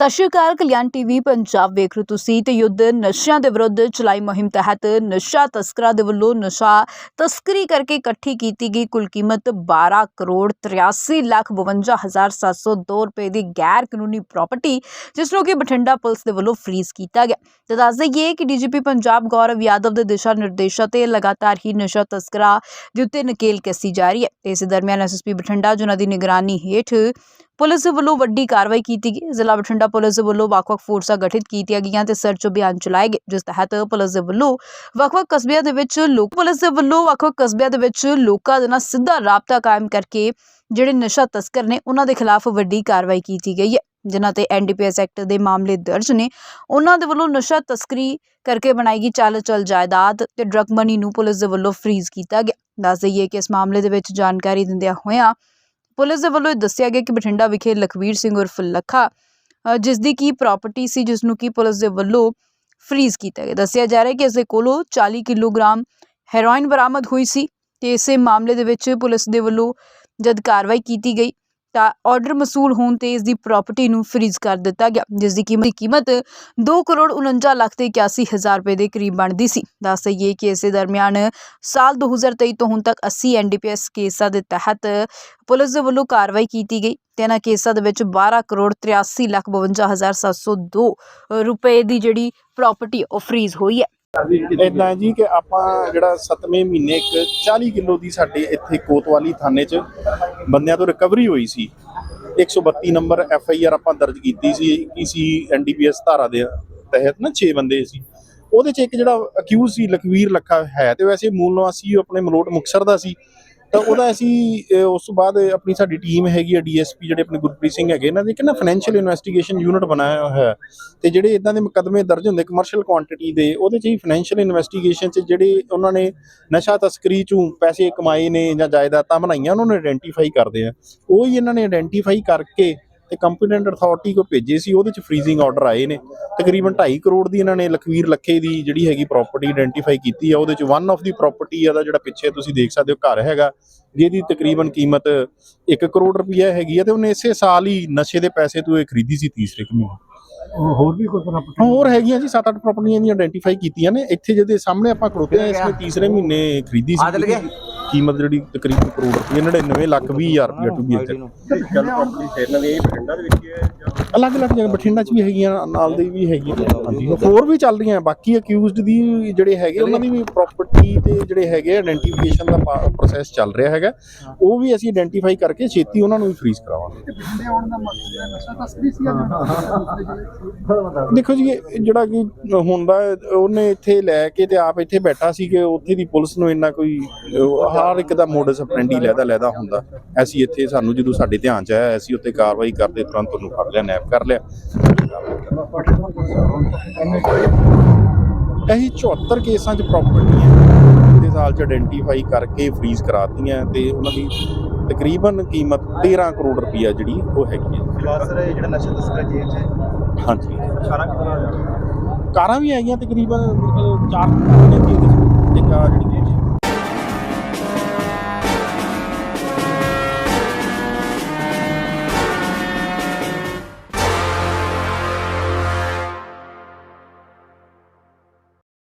ਸਤਿ ਸ਼੍ਰੀ ਅਕਾਲ, ਕਲਿਆਣ ਟੀਵੀ, ਪੰਜਾਬ ਵੇਖ ਰਹੇ ਤੁਸੀਂ ਤੇ ਯੁੱਧ ਨਸ਼ਿਆਂ ਦੇ ਵਿਰੁੱਧ ਚਲਾਈ ਮੁਹਿੰਮ ਤਹਿਤ ਨਸ਼ਾ ਤਸਕਰਾਂ ਦੇ ਵੱਲੋਂ ਨਸ਼ਾ ਤਸਕਰੀ ਕਰਕੇ ਇਕੱਠੀ ਕੀਤੀ ਗਈ ਕੁੱਲ ਕੀਮਤ 12 ਕਰੋੜ 83 ਲੱਖ 52 ਹਜ਼ਾਰ 702 ਰੁਪਏ ਦੀ ਗੈਰ ਕਾਨੂੰਨੀ ਪ੍ਰਾਪਰਟੀ, ਜਿਸ ਨੂੰ ਕਿ ਬਠਿੰਡਾ ਪੁਲਿਸ ਦੇ ਵੱਲੋਂ ਫ੍ਰੀਜ਼ ਕੀਤਾ ਗਿਆ। ਤੇ ਦੱਸ ਦਈਏ ਕਿ ਡੀਜੀਪੀ ਪੰਜਾਬ ਗੌਰਵ ਯਾਦਵ ਦੇ ਦਿਸ਼ਾ ਨਿਰਦੇਸ਼ਾਂ ਤੇ ਲਗਾਤਾਰ ਹੀ ਨਸ਼ਾ ਤਸਕਰਾਂ ਦੇ ਉੱਤੇ ਨਕੇਲ ਕੱਸੀ ਜਾ ਰਹੀ ਹੈ। ਤੇ ਇਸੇ ਦਰਮਿਆਨ ਐਸਐਸਪੀ ਬਠਿੰਡਾ, ਜਿਨ੍ਹਾਂ ਦੀ ਨਿਗਰਾਨੀ ਹੇਠ ਪੁਲਿਸ ਵੱਲੋਂ ਵੱਡੀ ਕਾਰਵਾਈ ਕੀਤੀ ਗਈ। ਜ਼ਿਲ੍ਹਾ ਬਠਿੰਡਾ ਪੁਲਿਸ ਵੱਲੋਂ ਵੱਖ-ਵੱਖ ਫੋਰਸਾਂ ਗਠਿਤ ਕੀਤੀਆਂ ਗਈਆਂ ਤੇ ਸਰਚ ਅਭਿਆਨ ਚਲਾਏ ਗਏ, ਜਿਸ ਤਹਿਤ ਪੁਲਿਸ ਦੇ ਵੱਲੋਂ ਵੱਖ-ਵੱਖ ਕਸਬਿਆਂ ਦੇ ਵਿੱਚ ਲੋਕ ਪੁਲਿਸ ਦੇ ਵੱਲੋਂ ਵੱਖ-ਵੱਖ ਕਸਬਿਆਂ ਦੇ ਵਿੱਚ ਲੋਕਾਂ ਦੇ ਨਾਲ ਸਿੱਧਾ ਰਾਬਤਾ ਕਾਇਮ ਕਰਕੇ ਜਿਹੜੇ ਨਸ਼ਾ ਤਸਕਰ ਨੇ, ਉਹਨਾਂ ਦੇ ਖਿਲਾਫ ਵੱਡੀ ਕਾਰਵਾਈ ਕੀਤੀ ਗਈ ਹੈ, ਜਿਨ੍ਹਾਂ ਤੇ ਐਨਡੀਪੀਐਸ ਐਕਟ ਦੇ ਮਾਮਲੇ ਦਰਜ ਨੇ। ਉਹਨਾਂ ਦੇ ਵੱਲੋਂ ਨਸ਼ਾ ਤਸਕਰੀ ਕਰਕੇ ਬਣਾਈ ਗਈ ਚੱਲ ਚਲ ਜਾਇਦਾਦ ਤੇ ਡਰਗ ਮਨੀ ਨੂੰ ਪੁਲਿਸ ਦੇ ਵੱਲੋਂ ਫ੍ਰੀਜ਼ ਕੀਤਾ ਗਿਆ। ਦੱਸ ਦਈਏ ਕਿ ਇਸ ਮਾਮਲੇ ਦੇ ਵਿੱਚ ਜਾਣਕਾਰੀ ਦਿੰਦਿਆਂ ਹੋਇਆਂ ਪੁਲਿਸ ਦੇ ਵੱਲੋਂ ਦੱਸਿਆ ਗਿਆ ਕਿ ਬਠਿੰਡਾ ਵਿਖੇ ਲਖਵੀਰ ਸਿੰਘ ਉਰਫ ਲੱਖਾ ਜਿਸ ਦੀ ਕੀ ਪ੍ਰਾਪਰਟੀ ਸੀ ਜਿਸ ਨੂੰ ਕੀ ਪੁਲਿਸ ਦੇ ਵੱਲੋਂ ਫ੍ਰੀਜ਼ ਕੀਤਾ ਗਿਆ। ਦੱਸਿਆ ਜਾ ਰਿਹਾ ਕਿ ਇਸ ਦੇ ਕੋਲੋਂ 40 ਕਿਲੋਗ੍ਰਾਮ ਹੈਰੋਇਨ ਬਰਾਮਦ ਹੋਈ ਸੀ ਤੇ ਇਸੇ ਮਾਮਲੇ ਦੇ ਵਿੱਚ ਪੁਲਿਸ ਦੇ ਵੱਲੋਂ ਜਦ ਕਾਰਵਾਈ ਕੀਤੀ ਗਈ ਤਾਂ ਆਰਡਰ ਮਸੂਲ ਹੋਣ ਤੇ ਇਸ ਦੀ ਪ੍ਰਾਪਰਟੀ ਨੂੰ ਫ੍ਰੀਜ਼ ਕਰ ਦਿੱਤਾ ਗਿਆ ਜਿਸ ਦੀ ਕੀਮਤ ਕੀਮਤ 2 ਕਰੋੜ 49 ਲੱਖ ਤੇ 81 ਹਜ਼ਾਰ ਰੁਪਏ ਦੇ ਕਰੀਬ ਬਣਦੀ ਸੀ। ਦੱਸ ਦਈਏ ਕਿ ਇਸੇ ਦਰਮਿਆਨ ਸਾਲ 2023 ਤੋਂ ਹੁਣ ਤੱਕ 80 ਐਨਡੀਪੀਐਸ ਕੇਸਾਂ ਦੇ ਤਹਿਤ ਪੁਲਿਸ ਦੇ ਵੱਲੋਂ ਕਾਰਵਾਈ ਕੀਤੀ ਗਈ ਤੇ ਇਹਨਾਂ ਕੇਸਾਂ ਦੇ ਵਿੱਚ 12 ਕਰੋੜ 83 ਲੱਖ 52 ਹਜ਼ਾਰ 702 ਰੁਪਏ ਦੀ ਜਿਹੜੀ ਪ੍ਰਾਪਰਟੀ ਉਹ ਫ੍ਰੀਜ਼ ਹੋਈ ਹੈ। ਇਦਾਂ ਜੀ ਕਿ ਆਪਾਂ ਜਿਹੜਾ 7ਵੇਂ ਮਹੀਨੇ ਇੱਕ 40 ਕਿਲੋ ਦੀ ਸਾਡੇ ਇੱਥੇ ਕੋਤਵਾਲੀ ਥਾਣੇ 'ਚ ਬੰਦਿਆਂ ਤੋਂ ਰਿਕਵਰੀ ਹੋਈ ਸੀ। 132 ਨੰਬਰ ਐਫ ਆਈ ਆਰ ਆਪਾਂ ਦਰਜ ਕੀਤੀ ਸੀ ਕਿਸੇ ਐਨਡੀਪੀਐਸ ਧਾਰਾ ਦੇ ਤਹਿਤ ਨਾ 6 ਬੰਦੇ ਸੀ। ਉਹਦੇ 'ਚ ਇੱਕ ਜਿਹੜਾ ਅਕਿਊਜ਼ ਸੀ ਲਖਵੀਰ ਲੱਖਾ ਹੈ ਤੇ ਵੈਸੇ ਮੂਲ ਨਿਵਾਸੀ ਆਪਣੇ ਮਲੋਟ ਮੁਕਸਰ ਦਾ ਸੀ। ਤਾਂ ਉਹਦਾ ਅਸੀਂ ਅਹ, ਉਸ ਤੋਂ ਬਾਅਦ ਆਪਣੀ ਸਾਡੀ ਟੀਮ ਹੈਗੀ ਆ ਡੀਐਸਪੀ ਜਿਹੜੇ ਆਪਣੇ ਗੁਰਪ੍ਰੀਤ ਸਿੰਘ ਹੈਗੇ ਇਹਨਾਂ ਦੇ ਇੱਕ ਨਾ ਫਾਈਨੈਂਸ਼ੀਅਲ ਇਨਵੈਸਟੀਗੇਸ਼ਨ ਯੂਨਿਟ ਬਣਾਇਆ ਹੋਇਆ ਹੈ। ਤੇ ਜਿਹੜੇ ਇਦਾਂ ਦੇ ਮੁਕੱਦਮੇ ਦਰਜ ਹੁੰਦੇ ਕਮਰਸ਼ੀਅਲ ਕੁਆਂਟੀਟੀ ਦੇ ਉਹਦੇ 'ਚ ਹੀ ਫਾਈਨੈਂਸ਼ੀਅਲ ਇਨਵੈਸਟੀਗੇਸ਼ਨ 'ਚ ਜਿਹੜੇ ਉਹਨਾਂ ਨੇ ਨਸ਼ਾ ਤਸਕਰੀ 'ਚੋਂ ਪੈਸੇ ਕਮਾਏ ਨੇ ਜਾਂ ਜਾਇਦਾਦਾਂ ਬਣਾਈਆਂ ਉਹਨਾਂ ਨੂੰ ਆਇਡੈਂਟੀਫਾਈ ਕਰਦੇ ਆ। ਉਹ ਹੀ ਇਹਨਾਂ ਨੇ ਆਇਡੈਂਟੀਫਾਈ ਕਰਕੇ ਤੇ ਕੰਪੀਟੈਂਟ ਅਥਾਰਟੀ ਕੋ ਭੇਜੇ ਸੀ ਉਹਦੇ 'ਚ ਫ੍ਰੀਜ਼ਿੰਗ ਆਰਡਰ ਆਏ ਨੇ। ਤਕਰੀਬਨ 2.5 ਕਰੋੜ ਦੀ ਇਹਨਾਂ ਨੇ ਲਖਵੀਰ ਲੱਖੇ ਦੀ ਜਿਹੜੀ ਹੈਗੀ ਪ੍ਰਾਪਰਟੀ ਆਇਡੈਂਟੀਫਾਈ ਕੀਤੀ ਆ ਉਹਦੇ 'ਚ ਵਨ ਆਫ ਦੀ ਪ੍ਰਾਪਰਟੀ ਆ ਦਾ ਜਿਹੜਾ ਪਿੱਛੇ ਤੁਸੀਂ ਦੇਖ ਸਕਦੇ ਹੋ ਘਰ ਹੈਗਾ ਜਿਹਦੀ ਤਕਰੀਬਨ ਕੀਮਤ 1 ਕਰੋੜ ਰੁਪਈਆ ਹੈਗੀ ਆ ਤੇ ਉਹਨੇ ਇਸੇ ਸਾਲ ਹੀ ਨਸ਼ੇ ਦੇ ਪੈਸੇ ਤੋਂ ਇਹ ਖਰੀਦੀ ਸੀ ਤੀਸਰੇ ਕੁ ਮਹੀਨੇ। ਹੋਰ ਵੀ ਕੋਈ ਪ੍ਰਾਪਰਟੀ ਹੋਰ ਹੈਗੀਆਂ ਜੀ 7-8 ਪ੍ਰਾਪਰਟੀਆਂ ਦੀਆਂ ਆਇਡੈਂਟੀਫਾਈ ਕੀਤੀਆਂ ਨੇ। ਇੱਥੇ ਜਿਹਦੇ ਸਾਹਮਣੇ ਆਪਾਂ ਖੜੋਤੇ ਆ ਇਸਨੇ ਤੀਸਰੇ ਮਹੀਨੇ ਖਰੀਦੀ ਸੀ। ਆਦਲ ਗਿਆ? ਕੀਮਤ ਜਿਹੜੀ ਤਕਰੀਬਨ ਕਰੋੜ ਰੁਪਏ 99 ਲੱਖ 20 ਹਜ਼ਾਰ ਰੁਪਏ ਟੂ ਬੀ ਐਗਜ਼ੈਕਟ ਗੱਲ ਪ੍ਰਾਪਰਟੀ ਇਹਨਾਂ ਦੀ ਬਠਿੰਡਾ ਦੇ ਵਿੱਚ ਅਲੱਗ-ਅਲੱਗ ਜਗ੍ਹਾ ਬਠਿੰਡਾ 'ਚ ਵੀ ਹੈਗੀਆਂ ਨਾਲ ਦੇ ਵੀ ਹੈਗੀਆਂ ਹਾਂਜੀ ਹੋਰ ਵੀ ਚੱਲ ਰਹੀਆਂ ਬਾਕੀ ਅਕਿਊਜ਼ਡ ਦੀ ਜਿਹੜੇ ਹੈਗੇ ਉਹਨਾਂ ਦੀ ਵੀ ਪ੍ਰਾਪਰਟੀ ਤੇ ਜਿਹੜੇ ਹੈਗੇ ਆਇਡੈਂਟੀਫਿਕੇਸ਼ਨ ਦਾ ਪ੍ਰੋਸੈਸ ਚੱਲ ਰਿਹਾ ਹੈਗਾ। ਉਹ ਵੀ ਅਸੀਂ ਆਇਡੈਂਟੀਫਾਈ ਕਰਕੇ ਛੇਤੀ ਉਹਨਾਂ ਨੂੰ ਵੀ ਫ੍ਰੀਜ਼ ਕਰਾਵਾਂਗੇ। ਬਠਿੰਡੇ ਆਉਣ ਦਾ ਮਕਸਦ ਹੈ ਨਸ਼ਾ ਤਸਕਰੀ ਸੀ ਦੇਖੋ ਜੀ ਇਹ ਜਿਹੜਾ ਕਿ ਹੁੰਦਾ ਹੈ, ਉਹਨੇ ਇੱਥੇ ਲੈ ਕੇ ਤੇ ਆਪ ਇੱਥੇ ਬੈਠਾ ਸੀ ਕਿ ਉੱਥੇ ਦੀ ਪੁਲਿਸ ਨੂੰ ਇੰਨਾ ਕੋਈ ਅਹ, ਹਰ ਇੱਕ ਦਾ ਮੋਡਸ ਆਪਰੈਂਡੀ ਲੈਦਾ ਲੈਦਾ ਹੁੰਦਾ। ਅਸੀਂ ਇੱਥੇ ਸਾਨੂੰ ਜਦੋਂ ਸਾਡੇ ਧਿਆਨ ਚ ਆਇਆ ਅਸੀਂ ਉੱਤੇ ਕਾਰਵਾਈ ਕਰਦੇ ਤੁਰੰਤ ਉਹਨੂੰ ਫੜ ਲਿਆ। ਨੈਪ ਕਰ ਲਿਆ। ਅਸੀਂ 74 ਕੇਸਾਂ 'ਚ ਪ੍ਰਾਪਰਟੀਆਂ ਦੇ ਸਾਲ 'ਚ ਆਇਡੈਂਟੀਫਾਈ ਕਰਕੇ ਫ੍ਰੀਜ਼ ਕਰਾਤੀਆਂ ਤੇ ਉਹਨਾਂ ਦੀ ਤਕਰੀਬਨ ਕੀਮਤ 13 ਕਰੋੜ ਰੁਪਈਆ ਜਿਹੜੀ ਉਹ ਹੈਗੀ ਹੈ। ਫਿਲਹਾਲ ਸਰ ਇਹ ਜਿਹੜਾ ਨਸ਼ਾ ਤਸਕਰ ਜੇਲ੍ਹ 'ਚ ਹਾਂਜੀ। ਸਾਰਾ ਕਿਤਨਾ ਕਾਰਾਂ ਵੀ ਹੈਗੀਆਂ ਤਕਰੀਬਨ ਮੇਰੇ ਖਿਆਲ ਚਾਰ ਕਾਰਾਂ ਨੇ 'ਚ। ਇੱਕ ਜਿਹੜੀ